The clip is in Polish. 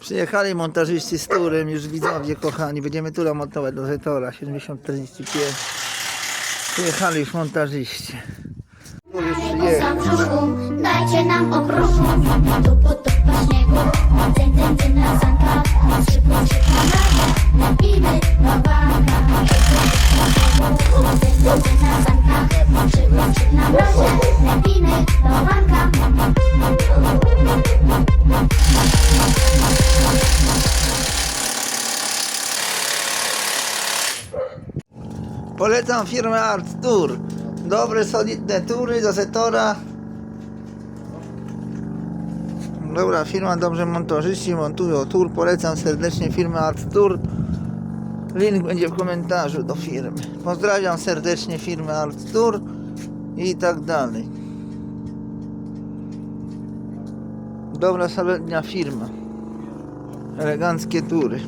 Przyjechali montażyści z turem, już widzowie kochani. Będziemy tura montować do Zetora 7045. Przyjechali już montażyści. Dajcie nam Tu Polecam firmę Art Tour. Dobre, solidne tury do Zetora. Dobra firma, dobrze montażyści montują tour. Polecam serdecznie firmę Art Tour. Link będzie w komentarzu do firmy. Pozdrawiam serdecznie firmę Art Tour i tak dalej. Dobra, solidna firma. Eleganckie tury.